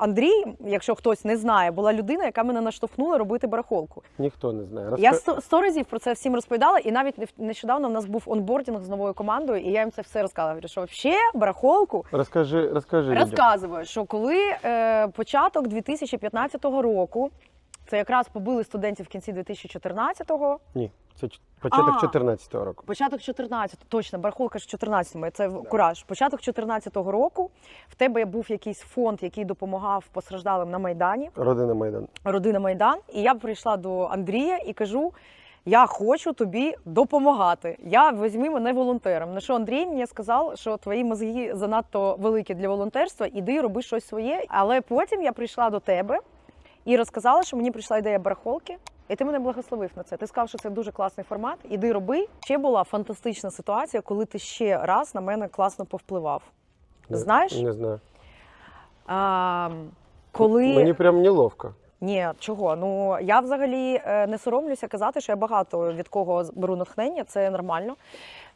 Андрій, якщо хтось не знає, була людина, яка мене наштовхнула робити барахолку. Ніхто не знає. Я сто, сто разів про це всім розповідала, і навіть нещодавно в нас був онбордінг з новою командою, і я їм це все розказала. Говорю, що взагалі барахолку Розкажи, розкажи людям. розказую, що коли е, початок 2015 року, це якраз побили студентів в кінці 2014-го, Ні, це початок А. 14-го року. Початок 14, точно, барахолка ж 14 це в- кураж. Початок 14-го року в тебе був якийсь фонд, який допомагав постраждалим на Майдані, Родина Майдан. родина Майдан. І я прийшла до Андрія і кажу: я хочу тобі допомагати. Я візьми мене волонтером. На що Андрій мені сказав, що твої мозги занадто великі для волонтерства, іди роби щось своє. Але потім я прийшла до тебе і розказала, що мені прийшла ідея барахолки. І ти мене благословив на це. Ти сказав, що це дуже класний формат. Іди роби. Ще була фантастична ситуація, коли ти ще раз на мене класно повпливав. Не- Знаєш? Не знаю. А, коли Мені прям неловко. ні, чого? Ну я взагалі е, не соромлюся казати, що я багато від кого беру натхнення, це нормально.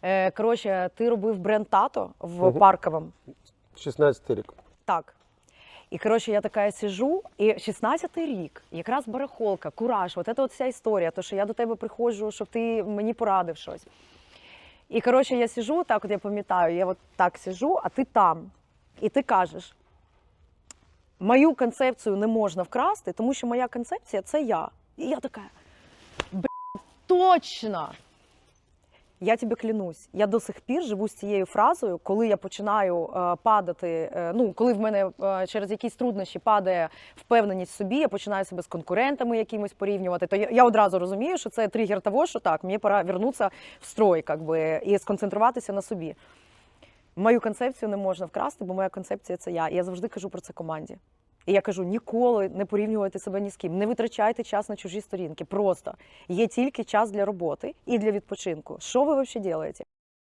Е, Коротше, ти робив бренд тато в Мгм. парковому. 16 рік. Так. І коротше, я така сижу, і 16-й рік, якраз барахолка, кураж, от от вся історія, то що я до тебе приходжу, щоб ти мені порадив щось. І коротше, я сижу, так от я пам'ятаю, я от так сижу, а ти там. І ти кажеш: мою концепцію не можна вкрасти, тому що моя концепція це я. І я така, «Бля, точно! Я тобі клянусь, я до сих пір живу з цією фразою, коли я починаю е, падати. е, ну, коли в мене е, через якісь труднощі падає впевненість в собі, я починаю себе з конкурентами якимось порівнювати. То я, я одразу розумію, що це тригер того, що так, мені пора вернутися в строй, как би, і сконцентруватися на собі. Мою концепцію не можна вкрасти, бо моя концепція це я. І я завжди кажу про це команді. І я кажу: ніколи не порівнювайте себе ні з ким, не витрачайте час на чужі сторінки. Просто є тільки час для роботи і для відпочинку. Що ви взагалі робите?